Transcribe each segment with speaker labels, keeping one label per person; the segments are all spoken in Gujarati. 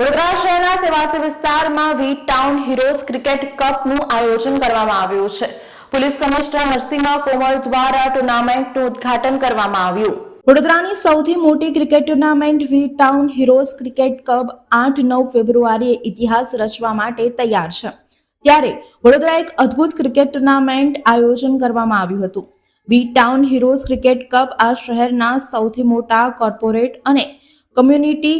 Speaker 1: વડોદરા શહેરના સેવાસી વડોદરાની સૌથી મોટી cricket tournament V Town Heroes Cricket Cup આઠ નવ ફેબ્રુઆરીએ ઇતિહાસ રચવા માટે તૈયાર છે. ત્યારે વડોદરા એક અદ્ભુત ક્રિકેટ ટુર્નામેન્ટ આયોજન કરવામાં આવ્યું હતું. V Town Heroes Cricket Cup આ શહેરના સૌથી મોટા કોર્પોરેટ અને કમ્યુનિટી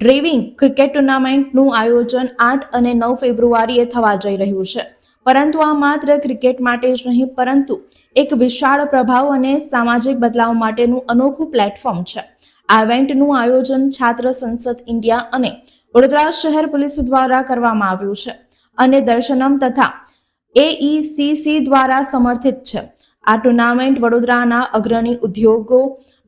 Speaker 1: ડ્રેવિંગ ક્રિકેટ ટુર્નામેન્ટનું આયોજન આઠ અને નવ ફેબ્રુઆરીએ થવા જઈ રહ્યું છે. પરંતુ આ માત્ર ક્રિકેટ માટે જ નહીં, પરંતુ એક વિશાળ પ્રભાવ અને સામાજિક બદલાવ માટેનું અનોખું પ્લેટફોર્મ છે. આ ઇવેન્ટનું આયોજન છાત્ર સંસદ ઇન્ડિયા અને વડોદરા શહેર પોલીસ દ્વારા કરવામાં આવ્યું છે અને દર્શનમ તથા એઈસીસી દ્વારા સમર્થિત છે. આ ટુર્નામેન્ટ વડોદરાના અગ્રણી ઉદ્યોગો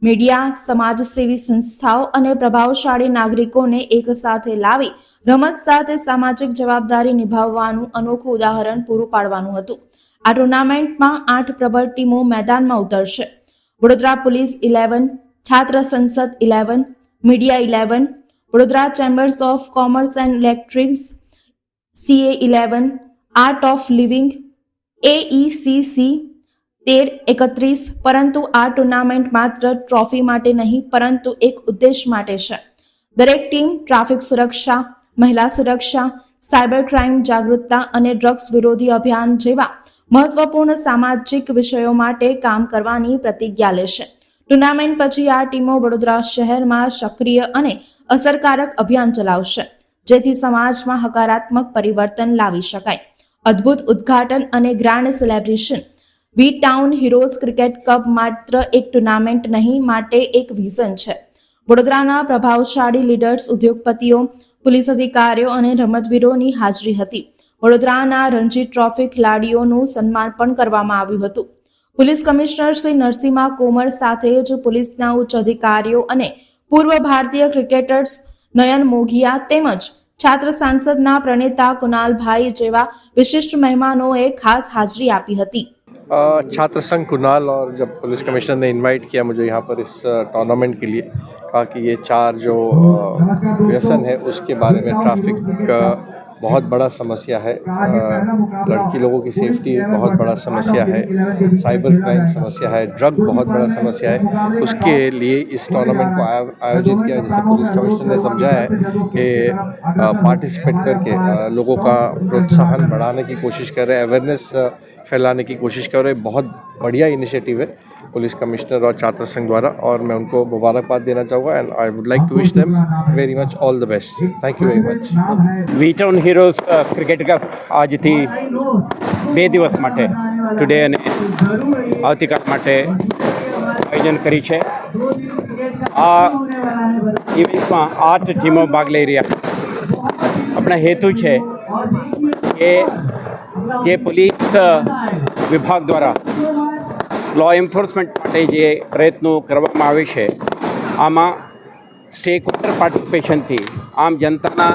Speaker 1: મીડિયા સમાજસેવી સંસ્થાઓ અને પ્રભાવશાળી નાગરિકોને એક સાથે લાવી રમત સાથે સામાજિક જવાબદારી નિભાવવાનું અનોખું ઉદાહરણ પૂરું પાડવાનું હતું. આ ટુર્નામેન્ટમાં આઠ પ્રબળ ટીમો મેદાનમાં ઉતરશે. વડોદરા પોલીસ ઇલેવન, છાત્ર સંસદ eleven media eleven, Vadodara chambers of commerce and electrics, CA eleven, art of living AECC તેર, એકત્રીસ, પરંતુ આ ટુર્નામેન્ટ માત્ર ટ્રોફી માટે નહીં, પરંતુ એક ઉદ્દેશ માટે છે. દરેક ટીમ ટ્રાફિક સુરક્ષા, મહિલા સુરક્ષા સાયબર ક્રાઇમ જાગૃતતા અને ડ્રગ્સ વિરોધી અભિયાન જેવા મહત્વપૂર્ણ સામાજિક વિષયો માટે કામ કરવાની પ્રતિજ્ઞા લેશે ટુર્નામેન્ટ પછી આ ટીમો વડોદરા શહેરમાં સક્રિય અને અસરકારક અભિયાન ચલાવશે, જેથી સમાજમાં હકારાત્મક પરિવર્તન લાવી શકાય. અદ્ભુત ઉદ્ઘાટન અને grand celebration V Town Heroes Cricket Cup માત્ર એક ટુર્નામેન્ટ નહીં, માટે એક વિઝન છે. વડોદરાના પ્રભાવશાળી લીડર્સ, ઉદ્યોગપતિઓ, પોલીસ અધિકારીઓ અને રમતવીરોની હાજરી હતી. વડોદરાના રણજી ટ્રોફી ખેલાડીઓનું સન્માન પણ કરવામાં આવ્યું હતું. પોલીસ કમિશનર શ્રી નરસિંહા કોમર સાથે જ પોલીસના ઉચ્ચ અધિકારીઓ અને પૂર્વ ભારતીય ક્રિકેટર્સ નયન મોઘિયા તેમજ છાત્ર સાંસદના પ્રણેતા કુનાલભાઈ જેવા વિશિષ્ટ મહેમાનોએ ખાસ હાજરી આપી હતી.
Speaker 2: छात्र संघ कुनाल और जब पुलिस कमिश्नर ने इनवाइट किया मुझे यहाँ पर इस टूर्नामेंट के लिए, कहा कि ये चार जो व्यसन है, उसके बारे में ट्रैफ़िक बहुत बड़ा समस्या है। लड़की लोगों की सेफ्टी बहुत बड़ा समस्या है। साइबर क्राइम समस्या है। ड्रग बहुत बड़ा समस्या है। उसके लिए इस टूर्नामेंट को आयो- आयोजित किया जैसे पुलिस कमिश्नर ने समझाया है कि पार्टिसिपेट करके लोगों का प्रोत्साहन बढ़ाने की कोशिश कर रहे हैं अवेयरनेस फैलाने की कोशिश कर रहे हैं। बहुत बढ़िया इनिशिएटिव है। पुलिस कमिश्नर और छात्र संघ द्वारा और मैं उनको मुबारकबाद देना चाहूँगा and I would like to wish them very much all the best thank you very much
Speaker 3: વીટાઉન heroes a, cricket Cup આજથી બે દિવસ માટે ટુડે અને આવતીકાલ માટે આયોજન કરી છે આ ઇવેન્ટમાં આઠ ટીમો ભાગ લઈ રહ્યા આપણા હેતુ છે કે જે પોલીસ અ, વિભાગ દ્વારા લો એન્ફોર્સમેન્ટ માટે જે પ્રયત્નો કરવામાં આવે છે, આમાં સ્ટેક હોલ્ડર પાર્ટિસિપેશનથી આમ જનતાના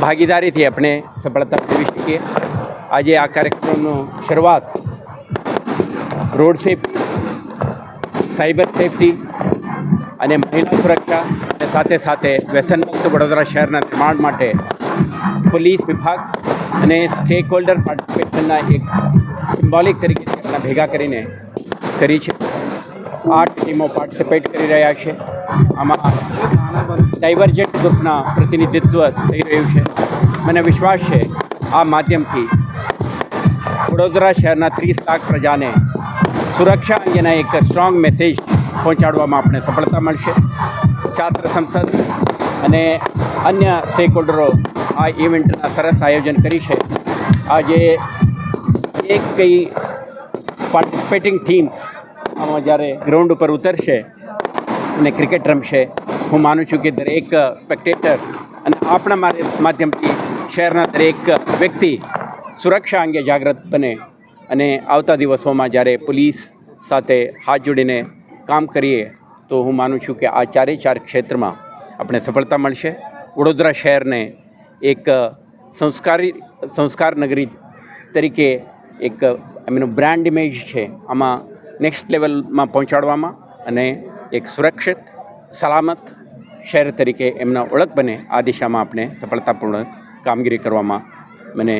Speaker 3: ભાગીદારીથી આપણે સફળતા મેળવી શકીએ. આજે આ કાર્યક્રમનો શરૂઆત રોડ સેફટી સાયબર સેફટી અને મહિલા સુરક્ષા અને સાથે સાથે વ્યસનમુક્ત વડોદરા શહેરના નિર્માણ માટે પોલીસ વિભાગ અને સ્ટેક હોલ્ડર પાર્ટિસિપેશનના એક સિમ્બોલિક તરીકે ભેગા કરીને કરી છે. આઠ ટીમો પાર્ટિસિપેટ કરી રહ્યા છે. આમાં ડાયવર્જન્ટ ગ્રુપના પ્રતિનિધિત્વ થઈ રહ્યું છે. મને વિશ્વાસ છે, આ માધ્યમથી વડોદરા શહેરના ત્રીસ લાખ પ્રજાને સુરક્ષા અંગેના એક સ્ટ્રોંગ મેસેજ પહોંચાડવામાં આપણે સફળતા મળશે. છાત્ર સંસદ અને અન્ય સ્ટેક હોલ્ડરો આ ઇવેન્ટના સરસ આયોજન કરી છે. આજે એક કઈ પાર્ટિસિપેટિંગ ટીમ્સ આમાં જ્યારે ગ્રાઉન્ડ ઉપર ઉતરશે અને ક્રિકેટ રમશે, હું માનું છું કે દરેક સ્પેક્ટેટર અને આપણા માધ્યમથી શહેરના દરેક વ્યક્તિ સુરક્ષા અંગે જાગૃત બને અને આવતા દિવસોમાં જ્યારે પોલીસ સાથે હાથ જોડીને કામ કરીએ, તો હું માનું છું કે આ ચારે ચાર ક્ષેત્રમાં આપણે સફળતા મળશે. વડોદરા શહેરને એક સંસ્કારી સંસ્કાર નગરી તરીકે એક એમનું બ્રાન્ડ ઇમેજ છે આમાં નેક્સ્ટ લેવલમાં પહોંચાડવામાં અને એક સુરક્ષિત, સલામત શહેર તરીકે એમના ઓળખ બને આ દિશામાં આપણે સફળતાપૂર્વક કામગીરી કરવામાં મને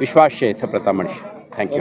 Speaker 3: વિશ્વાસ છે, સફળતા મળશે. Thank you